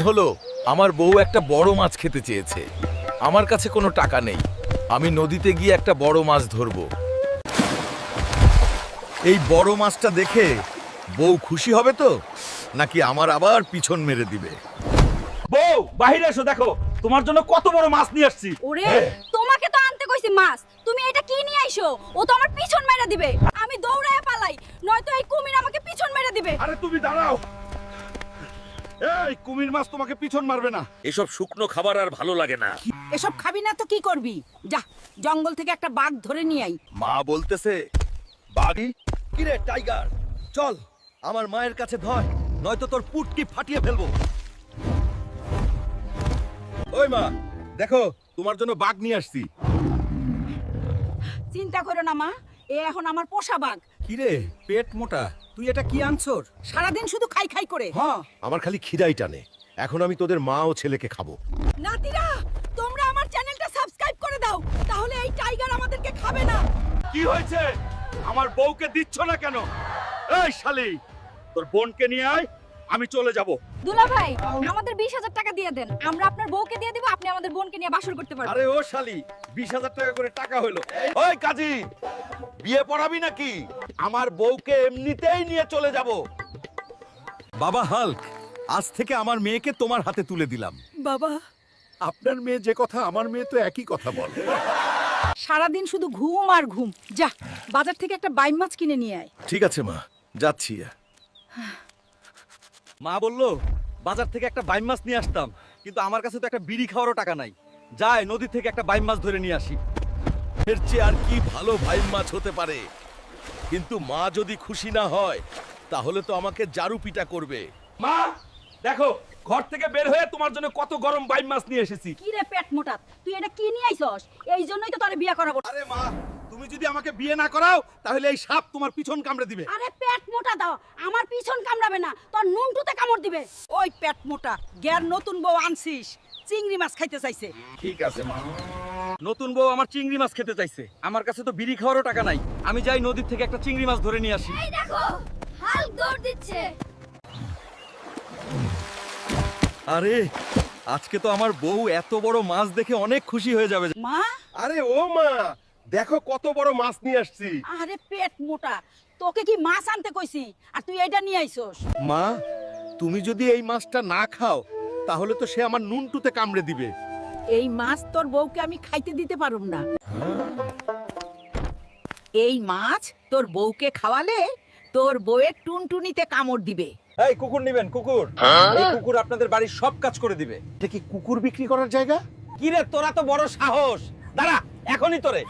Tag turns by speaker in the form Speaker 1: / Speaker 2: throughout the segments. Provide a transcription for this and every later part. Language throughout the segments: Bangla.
Speaker 1: হলো আমার বউ একটা বড় মাছ খেতে চেয়েছে। আমার কাছে কোনো টাকা নেই। আমি নদীতে গিয়ে একটা বড় মাছ ধরবো।
Speaker 2: এই বড় মাছটা দেখে বউ খুশি হবে তো? নাকি আমার আবার পিছন মেরে দিবে?
Speaker 3: বউ বাহিরে এসো দেখো তোমার জন্য কত বড় মাছ নিয়ে আসছি।
Speaker 4: ওরে তোমাকে তো আনতে কইছি মাছ। তুমি এটা কি নিয়ে আইছো ও তো আমার পিছন মেরে দিবে। আমি দৌড়ায় পালাই নয়তো এই কুমির আমাকে পিছন মেরে দিবে।
Speaker 3: আরে তুমি দাঁড়াও এই কুমির মাছ তোমাকে পিছন মারবে না।
Speaker 1: এসব শুকনো খাবার আর ভালো লাগে না।
Speaker 5: এসব খাবি না তো কি করবি? যা জঙ্গল থেকে একটা বাঘ ধরে নিয়ে আই
Speaker 2: মা বলতেছে বাড়ি কিরে টাইগার? চল আমার মায়ের কাছে ধর নয়তো তোর পুটকি ফাটিয়ে ফেলব।
Speaker 3: ওই মা দেখো তোমার জন্য বাঘ নিয়ে আসছি।
Speaker 5: চিন্তা করো না মা এ এখন আমার পোষা বাঘ।
Speaker 2: কিরে পেট মোটা তুই এটা কি আনছর?
Speaker 5: সারাদিন শুধু খাই খাই করে।
Speaker 2: হ্যাঁ। আমার খালি খিদাই টানে। এখন আমি তোদের মা ও ছেলেকে খাব।
Speaker 5: নাতিরা তোমরা আমার চ্যানেলটা সাবস্ক্রাইব করে দাও তাহলে এই টাইগার আমাদেরকে খাবে না।
Speaker 3: কি হয়েছে? আমার বউকে দিচ্ছ না কেন? এই শালি তোর বোনকে নিয়ে আয় আমি চলে যাব।
Speaker 4: দুলা ভাই আমাদের বিশ হাজার টাকা দিয়ে দেন। আমরা আপনার বউকে দিয়ে দিব আপনি আমাদের বোনকে নিয়ে বাসর করতে পারবেন।
Speaker 2: আরে ও শালি বিশ হাজার টাকা করে টাকা হলো। ওই কাজী বিয়ে পড়াবি নাকি? আমার বউকে এমনিতেই নিয়ে চলে যাব। বাবা হাল্ক আজ থেকে আমার মেয়েকে তোমার হাতে তুলে দিলাম।
Speaker 5: বাবা।
Speaker 2: আপনার মেয়ে যে কথা আমার মেয়ে তো একই কথা বলে।
Speaker 5: সারাদিন শুধু ঘুম আর ঘুম। যা বাজার থেকে একটা বাইম মাছ কিনে নিয়ে আয়।
Speaker 2: ঠিক আছে মা যাচ্ছি।
Speaker 6: মা বলল বাজার থেকে একটা বাইম মাছ নিয়ে আসতাম কিন্তু আমার কাছে তো একটা বিড়ি খাওয়ারও টাকা নাই। যায় নদী থেকে একটা বাইম মাছ ধরে নিয়ে আসি।
Speaker 2: এর চেয়ে আর কি ভালো বাইম মাছ হতে পারে? কিন্তু মা যদি খুশি না হয় তাহলে তো আমাকে জারু পিটা করবে।
Speaker 3: মা! দেখো ঘর থেকে বের হয়ে তোমার জন্য কত গরম বাইম মাছ নিয়ে এসেছি।
Speaker 5: কি রে পেট মোটা? তুই এটা কি নিয়ে আইছস? এই জন্যই তো তোরে বিয়ে করাবো।
Speaker 3: আরে মা তুমি যদি আমাকে বিয়ে না করাও তাহলে এই সাপ তোমার পিছন কামড়ে দিবে।
Speaker 5: আরে পেট মোটা দাও আমার পিছন কামড়াবে না তোর নুনটুতে কামড় দিবে। ওই পেট মোটা গ্যার নতুন বউ আনছিস চিংড়ি মাছ খাইতে চাইছে। ঠিক আছে মা।
Speaker 6: নতুন বউ আমার চিংড়ি মাছ খেতে চাইছে। আমার কাছে তো বিড়ি খাওয়ারও টাকা নাই। আমি যাই নদীর থেকে একটা চিংড়ি মাছ ধরে নিয়ে আসি।
Speaker 4: এই দেখো হাল দৌড় দিচ্ছে।
Speaker 6: আরে আজকে তো আমার বউ এত বড় মাছ দেখে অনেক খুশি হয়ে যাবে।
Speaker 5: মা?
Speaker 3: আরে ও মা দেখো কত বড় মাছ নিয়ে আসছি।
Speaker 5: আরে পেট মোটা। তোকে কি মাছ আনতে কইছি? আর তুই এটা নিয়ে আইছস
Speaker 2: মা তুমি যদি এই মাছটা না খাও তাহলে তো সে আমার নুনটুতে কামড়ে দিবে।
Speaker 5: এই মাছ তোর বউকে আমি খাইতে দিতে পারুম না। এই মাছ তোর বউকে খাওয়ালে তোর বউয়ের টুনটুনিতে কামড় দিবে।
Speaker 6: এই কুকুর নিবেন কুকুর। এই কুকুর আপনাদের বাড়ির সব কাজ করে দিবে।
Speaker 2: এটা কি কুকুর বিক্রি করার জায়গা?
Speaker 6: কি রে তোরা তো বড় সাহস। দাঁড়া এখনই তোরে।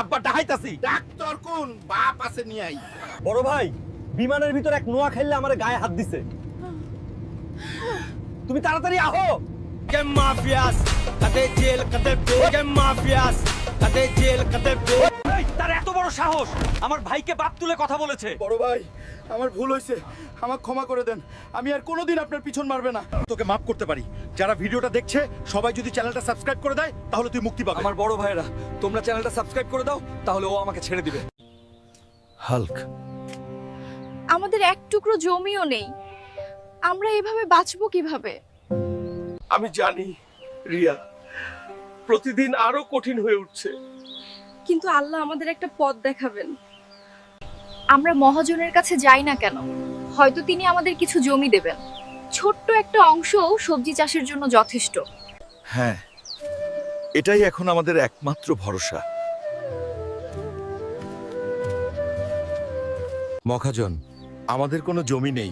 Speaker 6: আব্বা ডাহাইতাছি
Speaker 2: ডাক্তার কোন? বাপ আছে নিয়ে আই
Speaker 6: বড় ভাই বিমানের ভিতর এক নোয়া খেললে আমার গায়ে হাত দিছে। তুমি তাড়াতাড়ি আহো। এই, তার এত বড় সাহস! আমার ভাইকে বাপ তুলে কথা বলেছে।
Speaker 3: বড় ভাই আমার ভুল হয়েছে। আমাকে ক্ষমা করে দেন। আমি আর কোনোদিন আপনার পিছন মারবে না।
Speaker 2: তোকে মাফ করতে পারি। যারা ভিডিওটা দেখছে সবাই যদি চ্যানেলটা সাবস্ক্রাইব করে দেয় তাহলে তুই মুক্তি পাবি।
Speaker 6: আমার বড় ভাইরা তোমরা চ্যানেলটা সাবস্ক্রাইব করে দাও তাহলে ও আমাকে ছেড়ে দিবে।
Speaker 2: হাল্ক।
Speaker 4: আমাদের এক টুকরো জমিও নেই। আমরা এভাবে বাঁচবো কীভাবে?
Speaker 3: আমি জানি রিয়া প্রতিদিন আরও কঠিন হয়ে উঠছে।
Speaker 4: কিন্তু আল্লাহ আমাদের একটা পথ দেখাবেন। আমরা মহাজনের কাছে যাই না কেন? হয়তো তিনি আমাদের কিছু জমি দেবেন। ছোট্ট একটা অংশও সবজি চাষের জন্য যথেষ্ট।
Speaker 2: হ্যাঁ এটাই এখন আমাদের একমাত্র ভরসা। মহাজন আমাদের কোনো জমি নেই।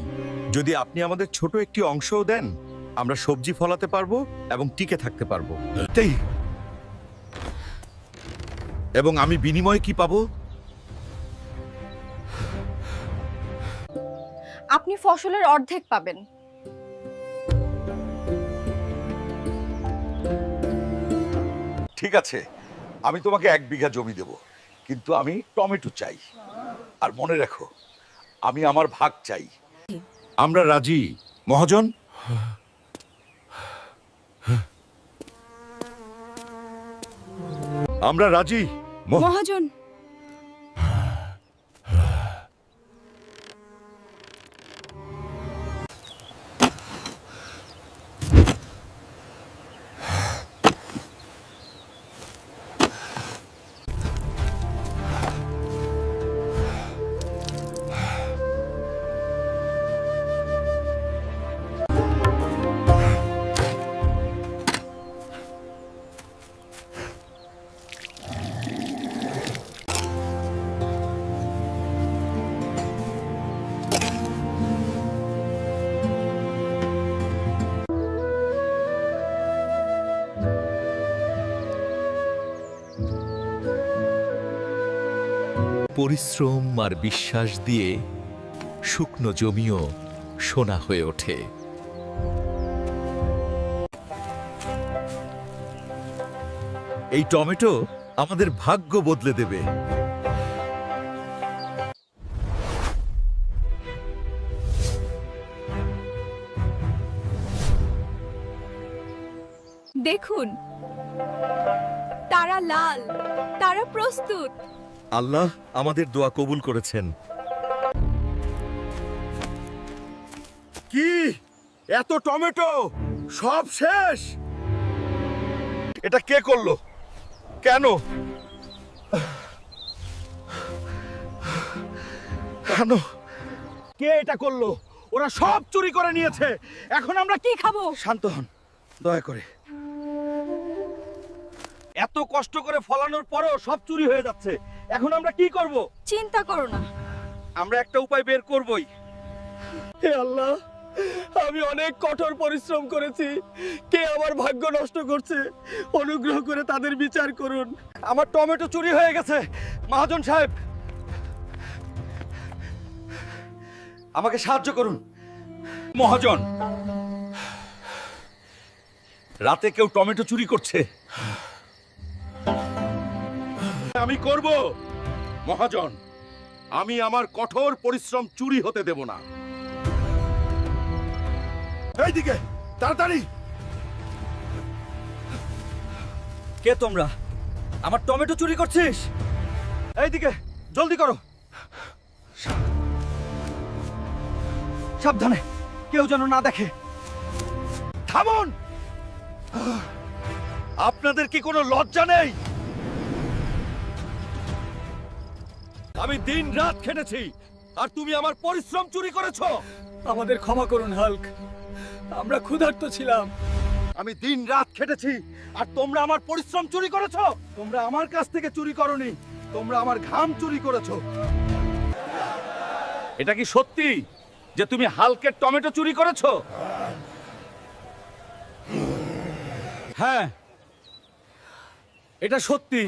Speaker 2: যদি আপনি আমাদের ছোট একটি অংশও দেন আমরা সবজি ফলাতে পারব এবং টিকে থাকতে পারব। তাই এবং আমি বিনিময়ে কি পাবো?
Speaker 4: আপনি ফসলের অর্ধেক পাবেন।
Speaker 2: ঠিক আছে আমি তোমাকে এক বিঘা জমি দেব কিন্তু আমি টমেটো চাই। আর মনে রাখো আমি আমার ভাগ চাই। আমরা রাজি মহাজন? আমরা রাজি।
Speaker 5: মহাজন
Speaker 1: পরিশ্রম আর বিশ্বাস দিয়ে শুকনো জমিও সোনা হয়ে ওঠে।
Speaker 2: এই টমেটো আমাদের ভাগ্য বদলে দেবে।
Speaker 4: দেখুন, তারা লাল, তারা প্রস্তুত।
Speaker 2: আল্লাহ আমাদের দোয়া কবুল করেছেন। কি? এত টমেটো? সব শেষ? এটা কে করল? কেন? কেন? কে এটা করল? ওরা সব চুরি করে নিয়েছে। এখন আমরা কি খাব? শান্ত হন দয়া করে।
Speaker 3: এত কষ্ট করে ফলানোর পরেও সব চুরি হয়ে যাচ্ছে। এখন আমরা কি করব?
Speaker 4: চিন্তা করো না।
Speaker 3: আমরা একটা উপায় বের করবই।
Speaker 6: হে আল্লাহ আমি অনেক কঠোর পরিশ্রম করেছি। কে আমার ভাগ্য নষ্ট করছে অনুগ্রহ করে তাদের বিচার করুন।
Speaker 3: আমার টমেটো চুরি হয়ে গেছে। মহাজন সাহেব আমাকে সাহায্য করুন। মহাজন
Speaker 2: রাতে কেউ টমেটো চুরি করছে। আমি করব? মহাজন আমি আমার কঠোর পরিশ্রম চুরি হতে দেব না। এইদিকে তাড়াতাড়ি।
Speaker 3: কে তোমরা? আমার টমেটো চুরি করছিস? এইদিকে জলদি করো। সাবধানে কেউ যেন না দেখে।
Speaker 2: থামুন! আপনাদের কি কোনো লজ্জা নেই? আমি দিন রাত খেটেছি। আর তুমি আমার পরিশ্রম চুরি করেছ।
Speaker 6: আমাদের ক্ষমা করুন হাল্ক। আমরা ক্ষুধার্ত ছিলাম।
Speaker 2: আমি দিন রাত খেটেছি আর তোমরা আমার পরিশ্রম চুরি করেছ?
Speaker 3: তোমরা আমার কাছ থেকে চুরি করনি তোমরা আমার ঘাম চুরি করেছ।
Speaker 2: এটা কি সত্যি যে তুমি হালকের টমেটো চুরি করেছ?
Speaker 3: হ্যাঁ এটা সত্যি।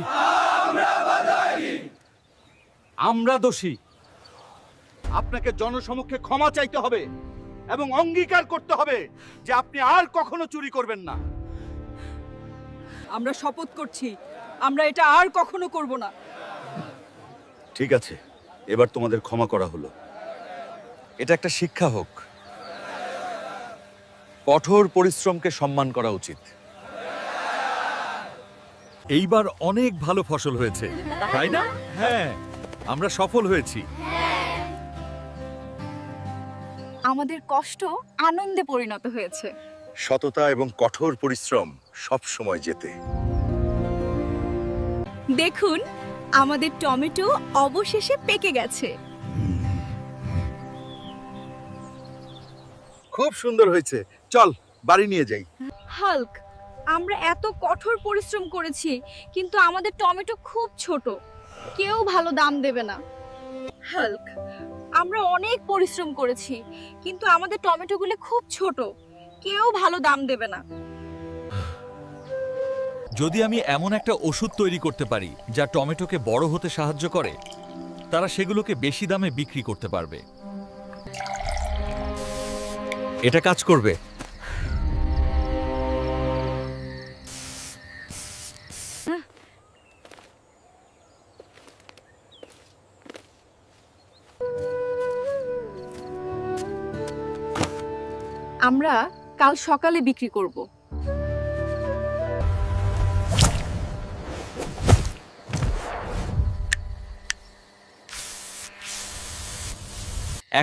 Speaker 3: আমরা দোষী।
Speaker 2: আপনাকে জনসমক্ষে ক্ষমা চাইতে হবে এবং অঙ্গীকার করতে হবে যে আপনি আর কখনো চুরি করবেন না।
Speaker 5: আমরা শপথ করছি আমরা এটা আর কখনো করব না।
Speaker 2: ঠিক আছে এবার তোমাদের ক্ষমা করা হলো। এটা একটা শিক্ষা হোক। কঠোর পরিশ্রমকে সম্মান করা উচিত। এইবার অনেক ভালো ফসল হয়েছে তাই না? হ্যাঁ। আমরা সফল হয়েছি।
Speaker 4: আমাদের কষ্ট আনন্দে পরিণত হয়েছে।
Speaker 2: সততা এবং কঠোর পরিশ্রম সব সময় যেতে।
Speaker 4: দেখুন আমাদের টমেটো অবশেষে পেকে গেছে।
Speaker 2: খুব সুন্দর হয়েছে। চল বাড়ি নিয়ে যাই।
Speaker 4: হাল্ক আমরা এত কঠোর পরিশ্রম করেছি কিন্তু আমাদের টমেটো খুব ছোট। কেউ ভালো দাম দেবে না। হাল্ক আমরা অনেক পরিশ্রম করেছি কিন্তু আমাদের টমেটোগুলো খুব ছোট কেউ ভালো দাম দেবে না।
Speaker 1: যদি আমি এমন একটা ওষুধ তৈরি করতে পারি যা টমেটোকে বড় হতে সাহায্য করে তারা সেগুলোকে বেশি দামে বিক্রি করতে পারবে।
Speaker 2: এটা কাজ করবে।
Speaker 4: আমরা কাল সকালে বিক্রি করব।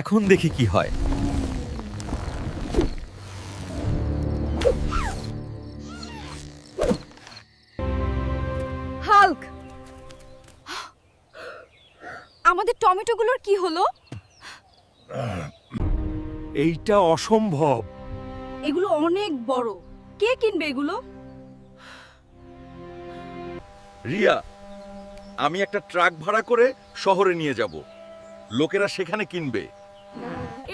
Speaker 1: এখন দেখি কি হয়।
Speaker 4: হাল্ক! আমাদের টমেটোগুলোর কি হলো?
Speaker 2: এইটা অসম্ভব।
Speaker 5: এগুলো অনেক বড়। কে কিনবে এগুলো?
Speaker 2: রিয়া আমি একটা ট্রাক ভাড়া করে শহরে নিয়ে যাব। লোকেরা সেখানে কিনবে।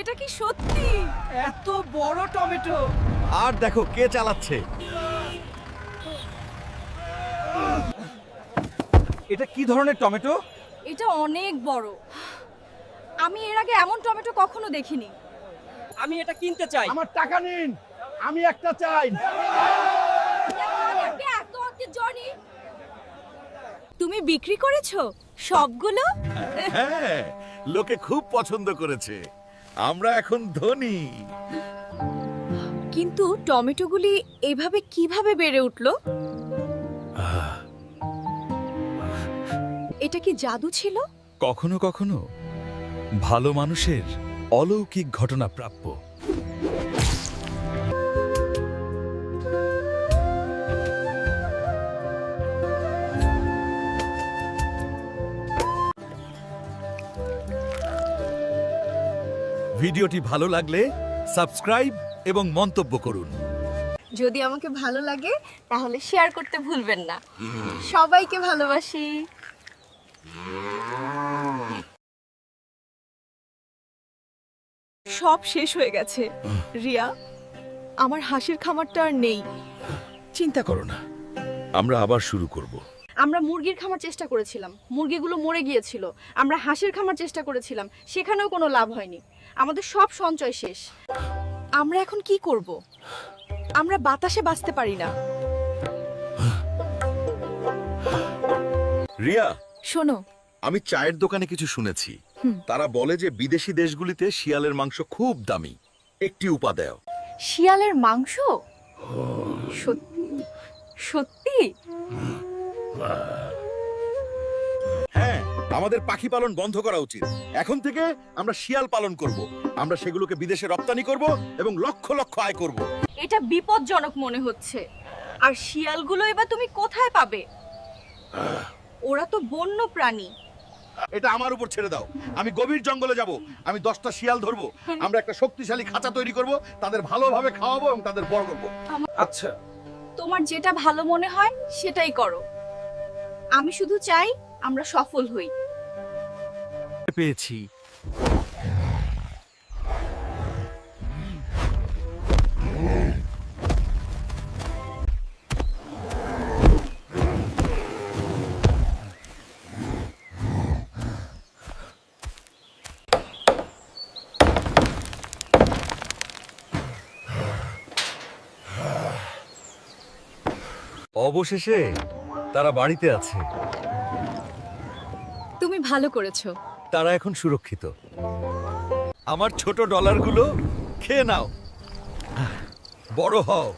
Speaker 4: এটা কি সত্যি?
Speaker 5: এত বড় টমেটো!
Speaker 2: আর দেখো কে চালাচ্ছে।
Speaker 3: এটা কি ধরনের টমেটো?
Speaker 4: এটা অনেক বড়। আমি এর আগে এমন টমেটো কখনো দেখিনি।
Speaker 6: আমি এটা কিনতে চাই।
Speaker 3: আমার টাকা নিন। আমি একটা চাই।
Speaker 4: তুমি বিক্রি করেছ সবগুলো?
Speaker 2: হ্যাঁ লোকে খুব পছন্দ করেছে। আমরা এখন ধনী।
Speaker 4: কিন্তু টমেটোগুলি এভাবে কীভাবে বেড়ে উঠল? এটা কি জাদু ছিল?
Speaker 1: কখনো কখনো ভালো মানুষের অলৌকিক ঘটনা প্রাপ্য। ভিডিওটি ভালো লাগলে সাবস্ক্রাইব এবং মন্তব্য করুন।
Speaker 4: যদি আমাকে ভালো লাগে, তাহলে শেয়ার করতে ভুলবেন না। সবাইকে ভালোবাসি। সব শেষ হয়ে গেছে। রিয়া আমার হাসির খামারটা আর নেই।
Speaker 1: চিন্তা করো না। আমরা আবার শুরু করব।
Speaker 4: আমরা মুরগির খামার চেষ্টা করেছিলাম। মুরগিগুলো মরে গিয়েছিল। আমরা হাঁসের খামার চেষ্টা করেছিলাম। সেখানেও কোনো লাভ হয়নি। আমাদের সব সঞ্চয় শেষ। আমরা এখন কি করব? আমরা বাতাসে বাঁচতে পারি না।
Speaker 2: রিয়া!
Speaker 4: শোনো।
Speaker 2: আমি চায়ের দোকানে কিছু শুনেছি। তারা বলে যে বিদেশি দেশগুলিতে শিয়ালের মাংস খুব দামি। একটি উপাদেয়।
Speaker 4: শিয়ালের মাংস? সত্যি?
Speaker 2: হ্যাঁ আমাদের পাখি পালন বন্ধ করা উচিত। এখন থেকে আমরা শিয়াল পালন করব। আমরা সেগুলোকে বিদেশে রপ্তানি করব এবং লক্ষ লক্ষ আয় করব।
Speaker 4: এটা বিপজ্জনক মনে হচ্ছে। আর শিয়ালগুলো এবার তুমি কোথায় পাবে? ওরা তো বন্য প্রাণী
Speaker 2: এটা আমার উপর ছেড়ে দাও। আমি গভীর জঙ্গলে যাব আমি দশটা শিয়াল ধরবো আমরা একটা শক্তিশালী খাঁচা তৈরি করব তাদের ভালোভাবে খাওয়াবো এবং তাদের বড় করব।
Speaker 1: আচ্ছা।
Speaker 4: তোমার যেটা ভালো মনে হয় সেটাই করো। আমি শুধু চাই আমরা সফল হই।
Speaker 1: পেয়েছি।
Speaker 2: অবশেষে তারা বাড়িতে আছে।
Speaker 4: তুমি ভালো করেছ।
Speaker 2: তারা এখন সুরক্ষিত। আমার ছোট ডলারগুলো খেয়ে নাও। বড় হও।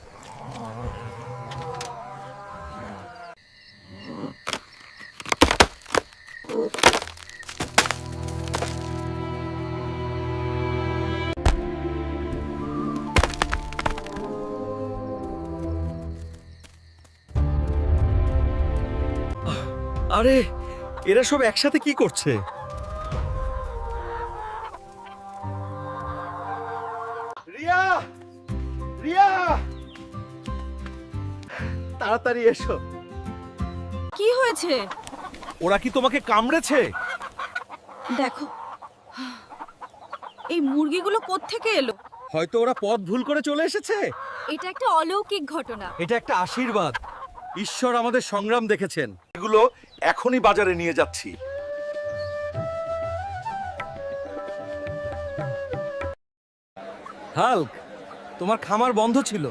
Speaker 2: আরে এরা সব একসাথে কি করছে? রিয়া! রিয়া! তাড়াতাড়ি এসো।
Speaker 4: কি হয়েছে?
Speaker 2: ওরা কি তোমাকে কামড়েছে?
Speaker 4: দেখো এই মুরগিগুলো কোত্থেকে এলো?
Speaker 2: হয়তো ওরা পথ ভুল করে চলে এসেছে।
Speaker 4: এটা একটা অলৌকিক ঘটনা।
Speaker 2: এটা একটা আশীর্বাদ। ঈশ্বর আমাদের সংগ্রাম দেখেছেন। এগুলো এখনই বাজারে নিয়ে যাচ্ছি। হাল্ক তোমার খামার বন্ধ ছিল।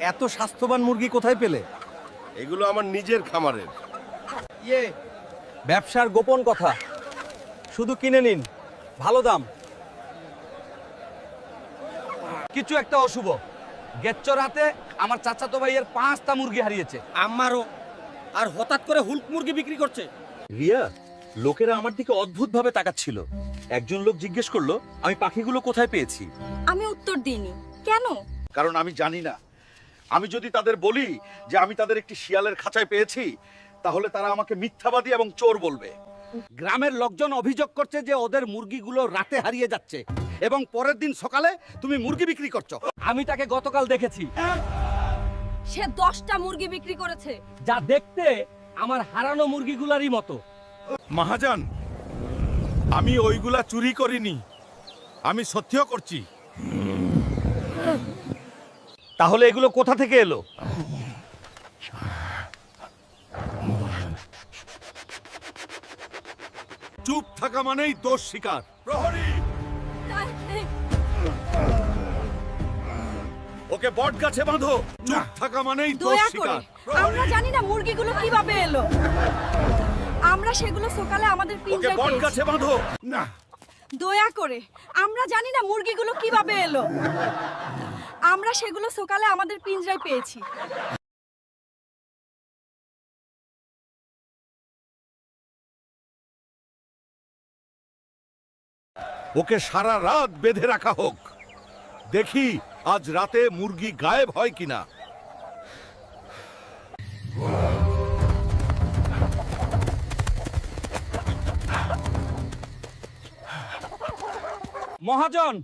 Speaker 2: এত স্বাস্থ্যবান মুরগি কোথায় পেলে?
Speaker 3: এগুলো আমার নিজের খামারের।
Speaker 6: ইয়ে ব্যবসার গোপন কথা। শুধু কিনে নিন ভালো দাম। কিছু একটা অশুভ। গেচ্চর হাতে আমার চাচাতো ভাইয়ের পাঁচটা মুরগি হারিয়েছে। আমারও আর হঠাৎ করে হুলক মুরগি বিক্রি করছে।
Speaker 2: রিয়া লোকেরা আমার দিকে অদ্ভুত ভাবে তাকাচ্ছিল। একজন লোক জিজ্ঞেস করল আমি পাখিগুলো কোথায় পেয়েছি?
Speaker 4: আমি উত্তর দিইনি। কেন?
Speaker 2: কারণ আমি জানি না। আমি যদি তাদের বলি যে আমি তাদের একটি শিয়ালের খাঁচায় পেয়েছি তাহলে তারা আমাকে মিথ্যাবাদী এবং চোর বলবে।
Speaker 3: গ্রামের লোকজন অভিযোগ করছে যে ওদের মুরগিগুলো রাতে হারিয়ে যাচ্ছে এবং পরের দিন সকালে তুমি মুরগি বিক্রি করছ।
Speaker 6: আমি তাকে গতকাল দেখেছি।
Speaker 4: সে দশটা মুরগি বিক্রি করেছে।
Speaker 6: যা দেখতে আমার হারানো মুরগিগুলারই মতো।
Speaker 3: মহাজন আমি ওইগুলা চুরি করিনি। আমি সত্যিও করছি।
Speaker 2: তাহলে এগুলো কোথা থেকে এলো?
Speaker 3: চুপ থাকা মানেই দোষ শিকার প্রহরী! ওকে বট গাছে বাঁধো। চুপ থাকা মানেই দোষ
Speaker 5: দয়া করে। আমরা জানি না মুরগিগুলো কীভাবে এলো। আমরা সেগুলো সকালে আমাদের
Speaker 3: ওকে
Speaker 5: পিঞ্জায়
Speaker 3: বট
Speaker 5: পেয়েছি
Speaker 3: গাছে বাঁধো। না।
Speaker 5: দয়া করে। আমরা জানি না মুরগিগুলো কীভাবে এলো। আমরা সেগুলো সকালে আমাদের পিঞ্জরায় পেয়েছি।
Speaker 3: ওকে সারা রাত বেঁধে রাখা হোক। দেখি আজ রাতে মুরগি গায়েব হয় কিনা?
Speaker 6: মহাজন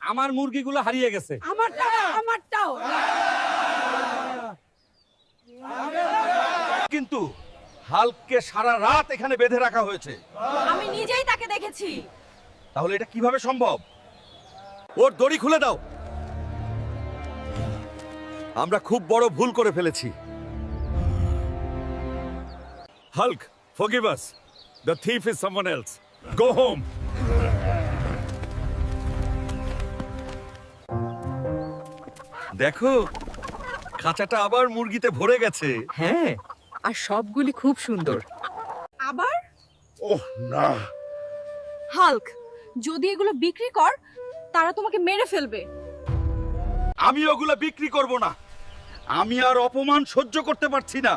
Speaker 6: আমার মুরগিগুলো হারিয়ে গেছে।
Speaker 5: আমারটা আমারটাও।
Speaker 2: কিন্তু হালককে সারা রাত এখানে বেঁধে রাখা হয়েছে।
Speaker 5: আমি নিজেই তাকে দেখেছি।
Speaker 2: তাহলে এটা কীভাবে সম্ভব? ওর দড়ি খুলে দাও। আমরা খুব বড় ভুল করে ফেলেছি।
Speaker 3: Hulk forgive us the thief is someone else go home
Speaker 2: দেখো খাঁচাটা আবার মুরগিতে ভরে গেছে।
Speaker 7: হ্যাঁ আর সবগুলি খুব সুন্দর।
Speaker 5: আবার?
Speaker 3: ওহ না।
Speaker 5: হাল্ক যদি এগুলো বিক্রি কর তারা তোমাকে মেরে ফেলবে।
Speaker 2: আমি ওগুলো বিক্রি করব না। আমি আর অপমান সহ্য করতে পারছি না।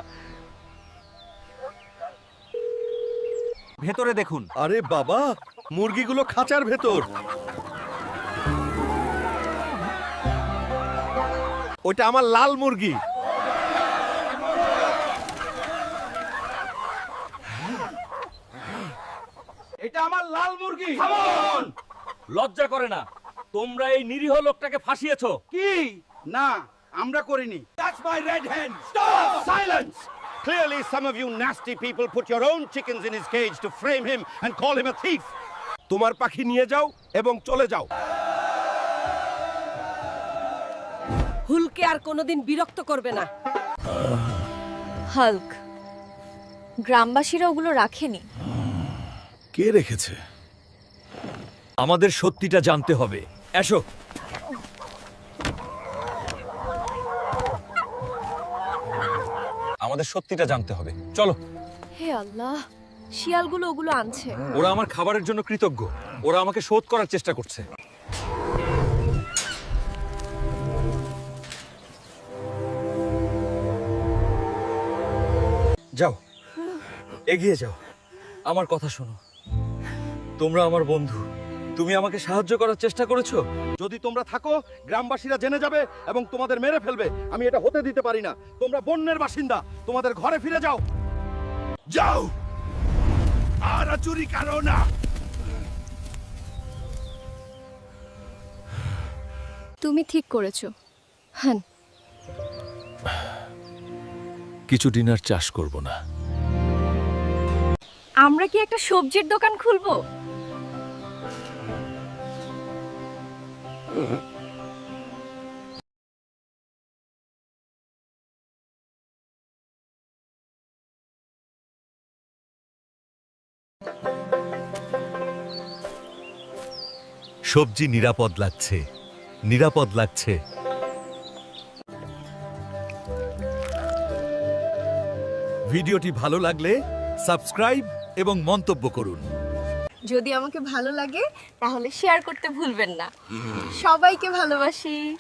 Speaker 6: ভেতরে দেখুন।
Speaker 2: আরে বাবা মুরগিগুলো খাঁচার ভেতর। ওটা আমার লাল মুরগি। এটা আমার লাল মুরগি।
Speaker 6: লজ্জা করে না তোমরা এই নিরীহ লোকটাকে ফাঁসিয়েছো।
Speaker 2: কি? না আমরা করিনি
Speaker 3: That's my red hand. Stop! Silence!
Speaker 8: Clearly, some of you nasty people put your own chickens in his cage to frame him and call him a thief.
Speaker 2: তোমার পাখি নিয়ে যাও এবং চলে যাও
Speaker 5: হুলকে আর কোনোদিন বিরক্ত করবে না
Speaker 4: হাল্ক গ্রামবাসীরা ওগুলো রাখেনি
Speaker 1: কে রেখেছে
Speaker 2: আমাদের সত্যিটা জানতে হবে এসো আমাদের সত্যিটা জানতে হবে। চলো।
Speaker 4: হে আল্লাহ শিয়ালগুলো ওগুলো আনছে।
Speaker 2: ওরা আমার খাবারের জন্য কৃতজ্ঞ। ওরা আমাকে শোধ করার চেষ্টা করছে। যাও। এগিয়ে যাও। আমার কথা শোনো। তোমরা আমার বন্ধু। তুমি আমাকে সাহায্য করার চেষ্টা করেছ? যদি তোমরা থাকো গ্রামবাসীরা জেনে যাবে এবং তোমাদের মেরে ফেলবে। আমি এটা হতে দিতে পারি না। তোমরা বন্যের বাসিন্দা। তোমাদের ঘরে ফিরে যাও।
Speaker 3: যাও! আর চুরি করো না!
Speaker 4: তুমি ঠিক করেছ। হ্যাঁ
Speaker 1: কিছু ডিনার চাষ করব না।
Speaker 4: আমরা কি একটা সবজির দোকান খুলবো?
Speaker 2: সবজি নিরাপদ লাগছে। নিরাপদ লাগছে। ভিডিওটি ভালো লাগলে সাবস্ক্রাইব এবং মন্তব্য করুন।
Speaker 4: যদি আমাকে ভালো লাগে তাহলে শেয়ার করতে ভুলবেন না। সবাইকে ভালোবাসি।